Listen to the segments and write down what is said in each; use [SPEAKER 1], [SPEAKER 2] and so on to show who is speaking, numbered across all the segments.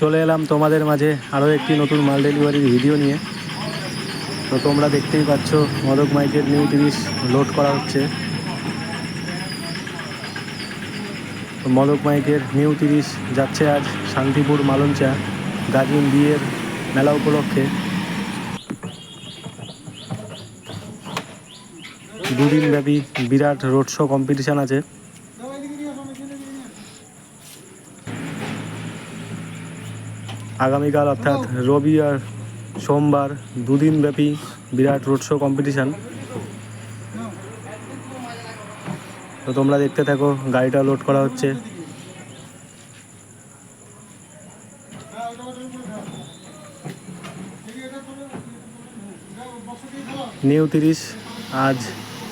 [SPEAKER 1] চলে এলাম তোমাদের মাঝে আরও একটি নতুন মাল ডেলিভারির ভিডিও নিয়ে। তো তোমরা দেখতেই পাচ্ছ, মদক মাইকের নিউ তিরিশ লোড করা হচ্ছে। মদক মাইকের নিউ তিরিশ যাচ্ছে আজ শান্তিপুর মালঞ্চা গাজিম বিয়ের মেলা উপলক্ষে। দুদিন ব্যাপী বিরাট রোড শো কম্পিটিশান আছে। আগামীকাল অর্থাৎ রবি আর সোমবার দুদিন ব্যাপী বিরাট রোড শো কম্পিটিশান তো তোমরা দেখতে থাকো, গাড়িটা লোড করা হচ্ছে। নিউ তিরিশ আজ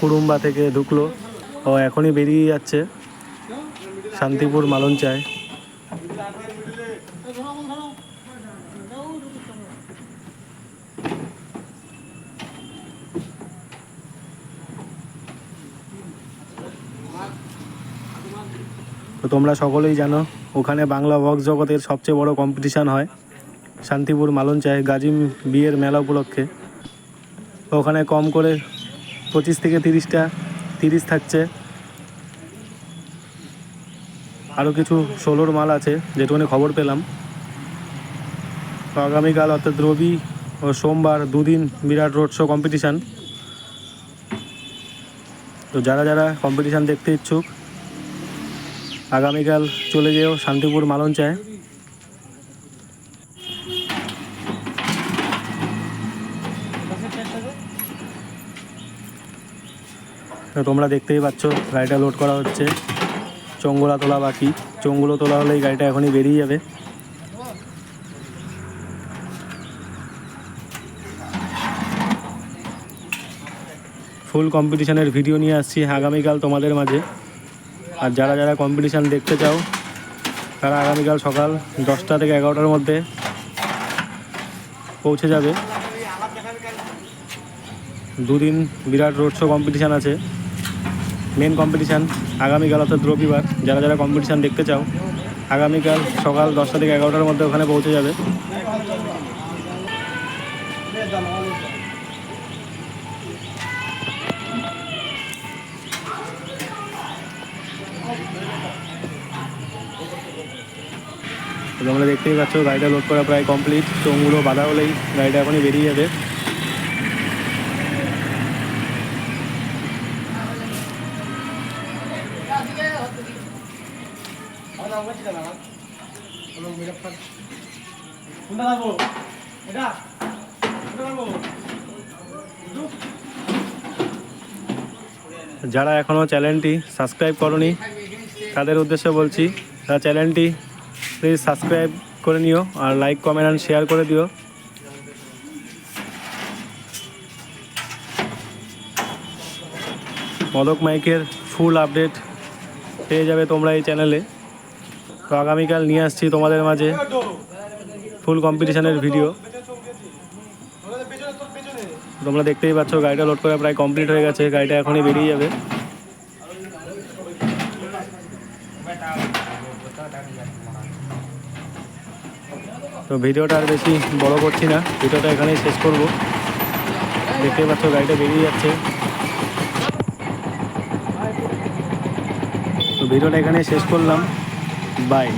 [SPEAKER 1] কুড়ুম্বা থেকে ঢুকলো। ও এখনই বেরিয়ে যাচ্ছে। শান্তিপুর মালঞ্চায়। তো তোমরা সকলেই জানো, ওখানে বাংলা বক্স জগতের সবচেয়ে বড় কম্পিটিশান হয় শান্তিপুর মালঞ্চায় গাজিম বিয়ের মেলা উপলক্ষে। ওখানে কম করে পঁচিশ থেকে তিরিশটা, তিরিশ থাকছে। আরও কিছু ষোলোর মাল আছে, যেটুকুনি খবর পেলাম। তো আগামীকাল অর্থাৎ রবি ও সোমবার দুদিন বিরাট রোড শো কম্পিটিশান তো যারা যারা কম্পিটিশান দেখতে ইচ্ছুক, আগামীকাল চলে যেও শান্তিপুর মালঞ্চায়। তো তোমরা দেখতেই পাচ্ছ, গাড়িটা লোড করা হচ্ছে। চঙ্গুলা তোলা বাকি। চঙ্গুলো তোলা হলেই গাড়িটা এখনই বেরিয়ে যাবে। ফুল কম্পিটিশানের ভিডিও নিয়ে আসছি আগামীকাল তোমাদের মাঝে। আর যারা যারা কম্পিটিশান দেখতে চাও, তারা আগামীকাল সকাল দশটা থেকে এগারোটার মধ্যে পৌঁছে যাবে। দুদিন বিরাট রোড শো কম্পিটিশান আছে। মেন কম্পিটিশান আগামীকাল অর্থাৎ রবিবার। যারা যারা কম্পিটিশান দেখতে চাও, আগামীকাল সকাল দশটা থেকে এগারোটার মধ্যে ওখানে পৌঁছে যাবে। তোমরা দেখতেই পাচ্ছ, গাড়িটা লোড করা প্রায় কমপ্লিট চোঙগুলো বাধা হলেই গাড়িটা এখনই বেরিয়ে যাবে। যারা এখনও চ্যানেলটি সাবস্ক্রাইব করনি, তাদের উদ্দেশ্যে বলছি, তারা চ্যানেলটি প্লিজ সাবস্ক্রাইব করে নিও আর লাইক কমেন্ট অ্যান্ড শেয়ার করে দিও। মদক মাইকের ফুল আপডেট পেয়ে যাবে তোমরা এই চ্যানেলে তো আগামীকাল নিয়ে আসছি তোমাদের মাঝে ফুল কম্পিটিশনের ভিডিও তোমরা দেখতেই পাচ্ছ, গাড়িটা লোড করা প্রায় কমপ্লিট হয়ে গেছে, গাড়িটা এখনই বেরিয়ে যাবে। তো ভিডিওটা আর বেশি বড় করছি না, ভিডিওটা এখানেই শেষ করব। দেখতে পাচ্ছ গাড়িটা বেরিয়ে যাচ্ছে। তো ভিডিওটা এখানে শেষ করলাম। বাই